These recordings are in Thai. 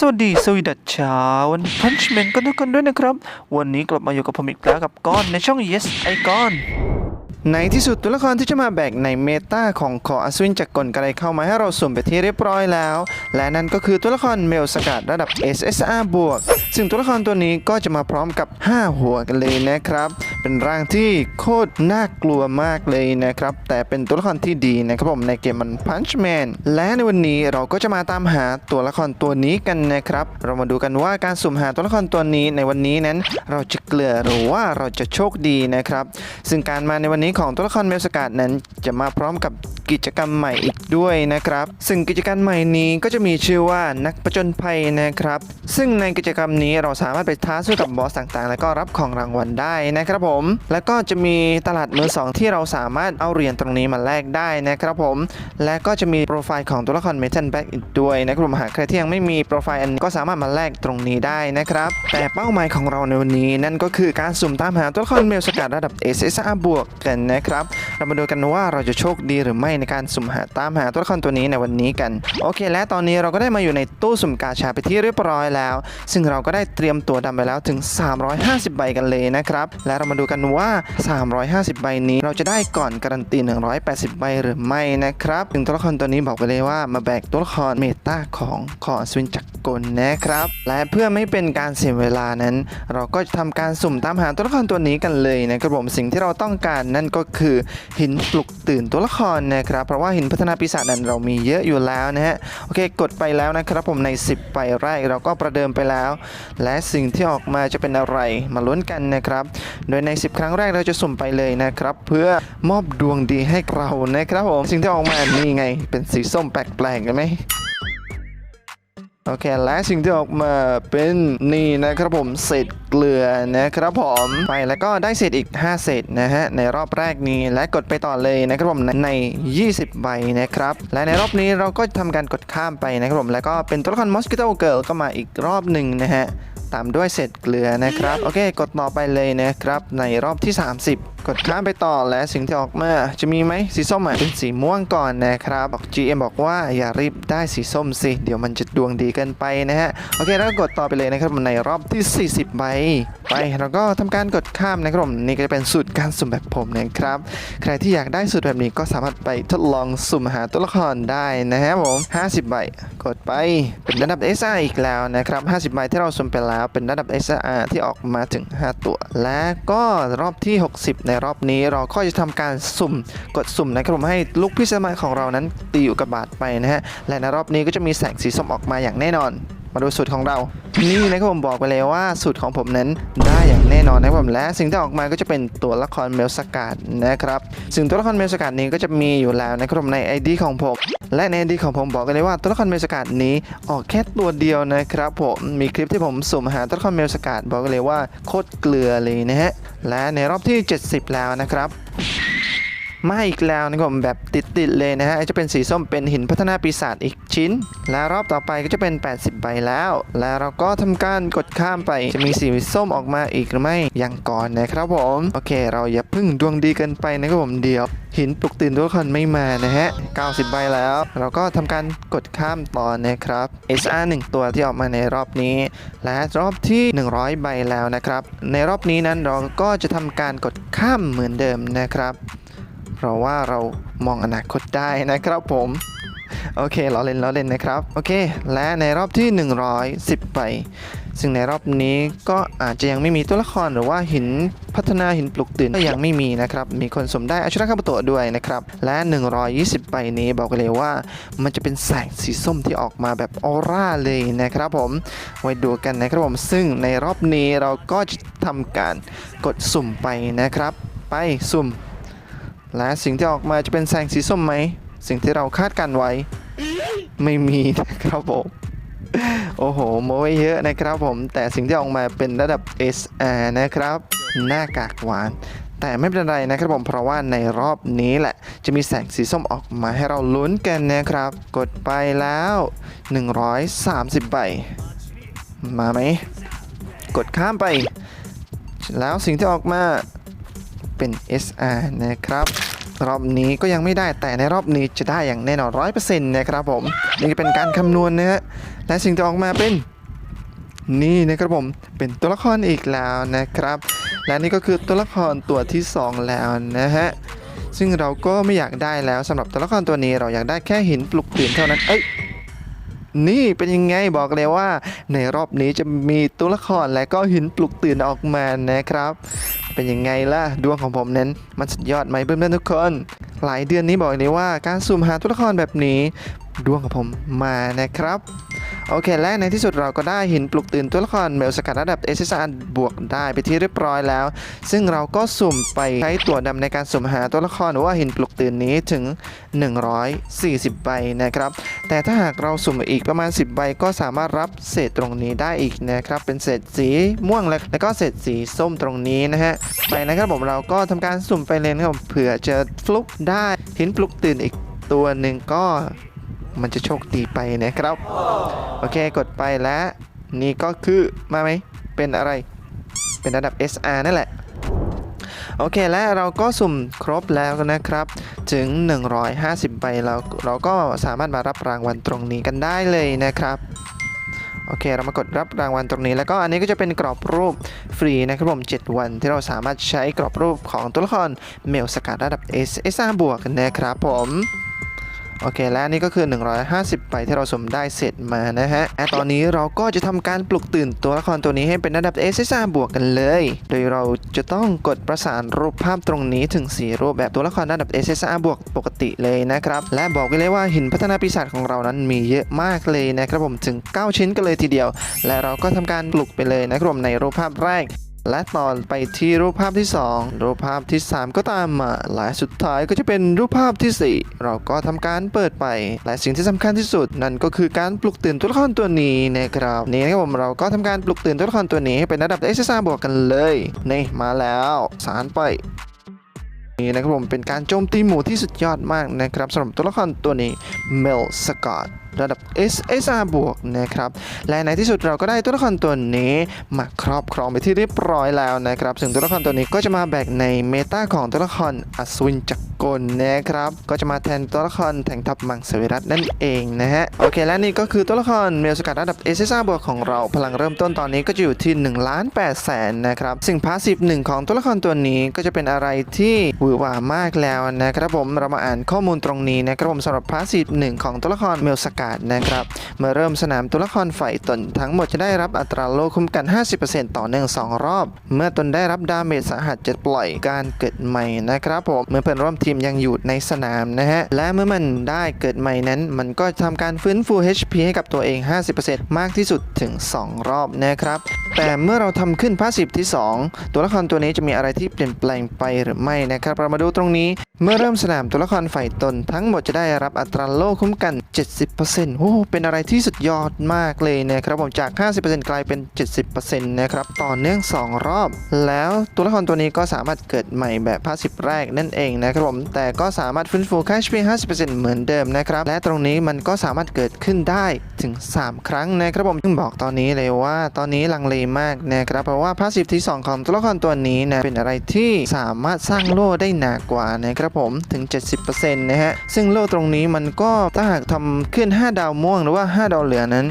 สวัสดีสวีดัชเช้าวันพันช์แมนกันทุกคนด้วยนะครับ วันนี้กลับมาอยู่กับผมอีกแล้วกับก้อนในช่อง Yes ไอก้อนในที่สุดตัวละครที่จะมาแบกในเมตาของขออสวินจากกลไกเข้ามาให้เราสุ่มไปที่เรียบร้อยแล้ว และนั่นก็คือตัวละครเมลสกัดระดับ SSR บวกซึ่งตัวละครตัวนี้ก็จะมาพร้อมกับ 5 หัวกันเลยนะครับ เป็นร่างที่โคตรน่ากลัวมากเลยนะครับ แต่เป็นตัวละครที่ดีนะครับผมในเกมมันพันช์แมนและในวันนี้เราก็จะมาตามหาตัวละครตัวนี้กันนะครับ เรามาดูกันว่าการสุ่มหาตัวละครตัวนี้ในวันนี้นั้น เราจะเกลือหรือว่าเราจะโชคดีนะครับ ซึ่งการมาในวันนี้ของตัวละครเมลสกัดนั้น จะมาพร้อมกับกิจกรรมใหม่อีกด้วยนะครับ ซึ่งกิจกรรมใหม่นี้ก็จะมีชื่อว่านักประจนภัยนะครับ ซึ่งในกิจกรรมนี้เราสามารถไปท้าสู้กับบอสต่างๆ แล้วก็รับของรางวัลได้นะครับผม แล้วก็จะมีตลาดมือสองที่เราสามารถเอาเหรียญตรงนี้มาแลกได้นะครับผม และก็จะมีโปรไฟล์ของตัวละครเมทัลแบ็กอีกด้วยนะครับผมหากใครที่ยังไม่มีโปรไฟล์อันก็สามารถมาแลกตรงนี้ได้นะครับ แต่เป้าหมายของเราในวันนี้นั่นก็คือการสุ่มตามหาตัวละครเมลสกัดระดับ SSR บวกกันนะครับ เรามาดูกันว่าเราจะโชคดีหรือไม่ในการสุ่มหาตามหาตัวละครตัวนี้ในวันนี้กัน โอเค และตอนนี้เราก็ได้มาอยู่ในตู้สุ่มกาชาไปที่เรียบร้อยแล้ว ซึ่งเราก็ก็ได้เตรียมตัวดำไปแล้วถึง 350 ใบกันเลยนะครับ และเรามาดูกันว่า 350 ใบนี้เราจะได้ก่อนการันตี 180 ใบหรือไม่นะครับถึงตัวละครตัวนี้บอกไปเลยว่ามาแบกตัวละครเมตาของขอสวินจักรกลนะครับ และเพื่อไม่เป็นการเสียเวลานั้น เราก็จะทำการสุ่มตามหาตัวละครตัวนี้กันเลยนะครับผมสิ่งที่เราต้องการนั่นก็คือหินปลุกตื่นตัวละครนะครับ เพราะว่าหินพัฒนาปีศาจนั้นเรามีเยอะอยู่แล้วนะฮะโอเค กดไปแล้วนะครับผมใน 10 ใบแรกเราก็ประเดิมไปแล้วและสิ่งที่ออกมาจะเป็นอะไรมาลุ้นกันนะครับ โดยใน 10 ครั้งแรกเราจะสุ่มไปเลยนะครับ เพื่อมอบดวงดีให้เรานะครับผมสิ่งที่ออกมานี่ไง เป็นสีส้มแปลกๆกันไหม โอเคและสิ่งที่ออกมาเป็นนี่นะครับผมเศษเกลือนะครับผมไปแล้วก็ได้เศษอีก 5 เศษนะฮะในรอบแรกนี้และกดไปต่อเลยนะครับผมใน 20 ใบนะครับและในรอบนี้เราก็ทำการกดข้ามไปนะครับผมแล้วก็เป็นตัวละคร Mosquito Girl ก็มาอีกรอบหนึ่งนะฮะตามด้วยเศษเกลือนะครับโอเค กดต่อไปเลยนะครับในรอบที่ 30กดข้ามไปต่อและสิ่งที่ออกมาจะมีไหมสีส้มอะเป็นสีม่วงก่อนนะครับบอก GM บอกว่าอย่ารีบได้สีส้มสิ เดี๋ยวมันจะดวงดีเกินไปนะฮะ โอเคแล้วกดต่อไปเลยนะครับในรอบที่ 40ใบไปเราก็ทำการกดข้ามนะครับผมนี่ก็จะเป็นสูตรการสุ่มแบบผมนะครับ ใครที่อยากได้สูตรแบบนี้ก็สามารถไปทดลองสุ่มหาตัวละครได้นะฮะผม50ใบกดไปเป็นระดับ SR อีกแล้วนะครับ 50ใบที่เราสุ่มไปแล้วเป็นระดับ SR ที่ออกมาถึง 5 ตัว และก็รอบที่ 60ในรอบนี้เราก็จะทำการสุ่มกดสุ่มนะครับผมให้ลูกพิสมัยของเรานั้นตีอยู่กับบาดไปนะฮะและในรอบนี้ก็จะมีแสงสีส้มออกมาอย่างแน่นอน มาดูสูตรของเรา นี่นะครับผมบอกไปเลยว่าสูตรของผมนั้นได้อย่างแน่นอนนะครับผมและสิ่งที่ออกมาก็จะเป็นตัวละครเมลสกัดนะครับซึ่งตัวละครเมลสกัดนี้ก็จะมีอยู่แล้วนะครับผมใน ID ของผม และใน ID ของผมบอกกันเลยว่าตัวละครเมลสกัดนี้ออกแค่ตัวเดียวนะครับผมมีคลิปที่ผมสุ่มหาตัวละครเมลสกัดบอกกันเลยว่าโคตรเกลือเลยนะฮะและในรอบที่ 70 แล้วนะครับ มาอีกแล้วนะครับแบบติดๆเลยนะฮะจะเป็นสีส้มเป็นหินพัฒนาปีศาจอีกชิ้น และรอบต่อไปก็จะเป็น 80 ใบแล้ว และเราก็ทำการกดข้ามไปจะมีสีส้มออกมาอีกหรือไม่ยังก่อนนะครับผมโอเค เราอย่าพึ่งดวงดีเกินไปนะครับผมเดียว หินปลุกตื่นตัวคนไม่มานะฮะ 90 ใบแล้ว เราก็ทำการกดข้ามต่อนะครับ SR 1 ตัวที่ออกมาในรอบนี้ และรอบที่ 100 ใบแล้วนะครับ ในรอบนี้นั้นเราก็จะทำการกดข้ามเหมือนเดิมนะครับ เพราะว่าเรามองอนาคตได้นะครับผมโอเคเราเล่นเราเล่นนะครับ โอเค และในรอบที่ 110 ไป ซึ่งในรอบนี้ก็อาจจะยังไม่มีตัวละครหรือว่าหินพัฒนาหินปลุกตื่นก็ยังไม่มีนะครับ มีคนสมได้อาชุระคาบุโตะด้วยนะครับ และ 120ใบนี้บอกเลยว่า มันจะเป็นแสงสีส้มที่ออกมาแบบออร่าเลยนะครับผม ไว้ดูกันนะครับผม ซึ่งในรอบนี้เราก็จะทำการกดสุ่มไปนะครับ ไปสุ่ม และสิ่งที่ออกมาจะเป็นแสงสีส้มไหม สิ่งที่เราคาดการไว้ ไม่มีนะครับผม โอ้โหโม้ไว้เยอะนะครับผม แต่สิ่งที่ออกมาเป็นระดับ SR นะครับ หน้ากากหวาน แต่ไม่เป็นไรนะครับผมเพราะว่าในรอบนี้แหละ จะมีแสงสีส้มออกมาให้เราลุ้นกันนะครับ กดไปแล้ว 130ใบมาไหม กดข้ามไป แล้วสิ่งที่ออกมา เป็น SR นะครับ รอบนี้ก็ยังไม่ได้แต่ในรอบนี้จะได้อย่างแน่นอนร้อยเปอร์เซ็นต์นะครับผมนี่เป็นการคำนวณนะฮะและสิ่งที่ออกมาเป็นนี่นะครับผมเป็นตัวละครอีกแล้วนะครับ และนี่ก็คือตัวละครตัวที่ 2 แล้วนะฮะซึ่งเราก็ไม่อยากได้แล้วสำหรับตัวละครตัวนี้เราอยากได้แค่หินปลุกตื่นเท่านั้นเอ้ยนี่เป็นยังไงบอกเลยว่า ในรอบนี้จะมีตัวละครและก็หินปลุกตื่นออกมานะครับ เป็นยังไงล่ะ ดวงของผมเน้นมันสุดยอดไหมเพื่อนๆทุกคน หลายเดือนนี้บอกเลยว่าการสุ่มหาตัวละครแบบนี้ ดวงของผมมานะครับ โอเค และในที่สุดเราก็ได้หินปลุกตื่นตัวละครเมลสกัดระดับ SSR บวกได้ไปที่เรียบร้อยแล้ว ซึ่งเราก็สุ่มไปใช้ตัวดำในการสุ่มหาตัวละครหรือว่าหินปลุกตื่นนี้ถึง 140 ใบนะครับ แต่ถ้าหากเราสุ่มอีกประมาณ 10 ใบก็สามารถรับเศษตรงนี้ได้อีกนะครับ เป็นเศษสีม่วงและก็เศษสีส้มตรงนี้นะฮะ ไปนะครับผมเราก็ทำการสุ่มไปเลยนะครับเผื่อจะฟลุกได้หินปลุกตื่นอีกตัวหนึ่งก็ มันจะโชคดีไปนะครับ โอเคกดไปแล้ว นี่ก็คือมาไหมเป็นอะไร เป็นระดับ SR นั่นแหละโอเคและเราก็สุ่มครบแล้วนะครับ ถึง 150 ใบเราเราก็สามารถมารับรางวัลตรงนี้กันได้เลยนะครับ โอเค เรามากดรับรางวัลตรงนี้ แล้วก็อันนี้ก็จะเป็นกรอบรูปฟรีนะครับผม 7 วัน ที่เราสามารถใช้กรอบรูปของตัวละครเมลสกัดระดับ S S R บวกนะครับผม โอเค และนี่ก็คือ 150ใบที่เราสมได้เสร็จมานะฮะและตอนนี้เราก็จะทำการปลุกตื่นตัวละครตัวนี้ให้เป็นระดับ SSR บวกกันเลย โดยเราจะต้องกดประสานรูปภาพตรงนี้ถึง 4 รูปแบบตัวละครระดับ SSR บวกปกติเลยนะครับ และบอกไว้เลยว่าหินพัฒนาปีศาจของเรานั้นมีเยอะมากเลยนะครับผมถึง 9 ชิ้นกันเลยทีเดียว และเราก็ทำการปลุกไปเลยนะครับผมในรูปภาพแรก และต่อไปที่รูปภาพที่ 2 รูปภาพที่ 3 ก็ตามมา และสุดท้ายก็จะเป็นรูปภาพทีสี่4 เราก็ทำการเปิดไป และสิ่งที่สำคัญที่สุด นั่นก็คือการปลุกตื่นตัวละครตัวนี้นะครับนี่นะครับผมเราก็ทำการปลุกตื่นตัวละครตัวนี้ให้เป็นระดับ SSR บวกกันเลยนี่มาแล้วสารไปนี่นะครับผมเป็นการโจมตีหมู่ที่สุดยอดมากนะครับสำหรับตัวละครตัวนี้เมลสกอตระดับ SSR บวกนะครับ และในที่สุดเราก็ได้ตัวละครตัวนี้มาครอบครองไปที่เรียบร้อยแล้วนะครับ ซึ่งตัวละครตัวนี้ก็จะมาแบกในเมตาของตัวละครอัศวินจักรกลนะครับ ก็จะมาแทนตัวละครแทงทัพมังสวิรัตนั่นเองนะฮะ โอเค และนี่ก็คือตัวละครเมลสกัดระดับ SSR บวกของเรา พลังเริ่มต้นตอนนี้ก็จะอยู่ที่1ล้าน8แสนนะครับ สิ่งพาสซีฟหนึ่งของตัวละครตัวนี้ก็จะเป็นอะไรที่หวือหวามากแล้วนะครับผม เรามาอ่านข้อมูลตรงนี้นะครับผมสำหรับพาสซีฟหนึ่งของตัวละครเมลสกัดนะครับ เมื่อเริ่มสนามตัวละครฝ่ายตนทั้งหมดจะได้รับอัตราโลคุ้มกัน 50%ต่อเนื่อง2รอบ เมื่อตนได้รับดาเมจสาหัสจะปล่อยการเกิดใหม่นะครับผมเมื่อเพื่อนร่วมทีมยังอยู่ในสนามนะฮะและเมื่อมันได้เกิดใหม่นั้น มันก็ทำการฟื้นฟู HP ให้กับตัวเอง 50%มากที่สุดถึง 2 รอบนะครับแต่เมื่อเราทำขึ้นพาสซีฟที่ 2 ตัวละครตัวนี้จะมีอะไรที่เปลี่ยนแปลงไปหรือไม่นะครับ เรามาดูตรงนี้ เมื่อเริ่มสนามตัวละครฝ่ายตนทั้งหมดจะได้รับอัตราโล่คุ้มกัน 70%โอ้เป็นอะไรที่สุดยอดมากเลยนะครับผมจาก 50%กลายเป็น 70%นะครับต่อเนื่อง 2 รอบ แล้วตัวละครตัวนี้ก็สามารถเกิดใหม่แบบพาสซีฟแรกนั่นเองนะครับผมแต่ก็สามารถฟื้นฟูค่า HP 50%เหมือนเดิมนะครับและตรงนี้มันก็สามารถเกิดขึ้นได้ถึง 3 ครั้งนะครับผมซึ่งบอกตอนนี้เลยว่าตอนนี้ลังเลมากนะครับเพราะว่าพาสซีฟที่ 2 ของตัวละครตัวนี้นะเป็นอะไรที่สามารถสร้างโล่ได้หนากว่านะครับผมถึง 70%นะฮะซึ่งโล่ตรงนี้มันก็ถ้าหากทำขึ้น 5 ดาวม่วงหรือว่า 5 ดาวเหลือนั้น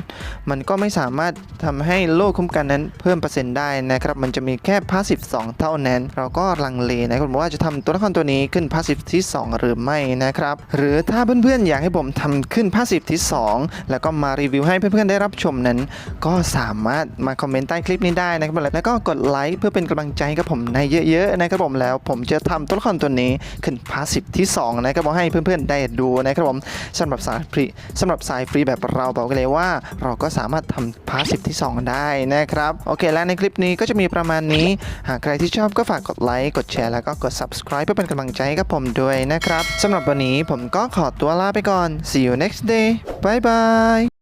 มันก็ไม่สามารถทำให้โล่คุ้มกันนั้นเพิ่มเปอร์เซ็นต์ได้นะครับมันจะมีแค่พาสซีฟ2เท่านั้น เราก็ลังเลนะครับว่าจะทำตัวละครตัวนี้ขึ้นพาสซีฟที่ 2 หรือไม่นะครับหรือถ้าเพื่อนๆอยากให้ผมทำขึ้นพาสซีฟที่ 2 แล้วก็มารีวิวให้เพื่อนๆได้รับชมนั้น ก็สามารถมาคอมเมนต์ใต้คลิปนี้ได้นะครับแล้วก็กดไลค์เพื่อเป็นกำลังใจกับผมในเยอะๆนะครับผมแล้วผมจะทำตัวละครตัวนี้ขึ้นพาสซีฟที่ 2 นะครับผมให้เพื่อนๆได้ดูนะครับผมสำหรับสายฟรีสำหรับสายฟรีแบบเราบอกกันเลยว่า เราก็สามารถทำพาสซีฟที่ 2 ได้นะครับ โอเค และในคลิปนี้ก็จะมีประมาณนี้ หากใครที่ชอบก็ฝากกดไลค์กดแชร์แล้วก็กด subscribe เพื่อเป็นกำลังใจให้กับผมด้วยนะครับสำหรับวันนี้ผมก็ขอตัวลาไปก่อน see you next day bye bye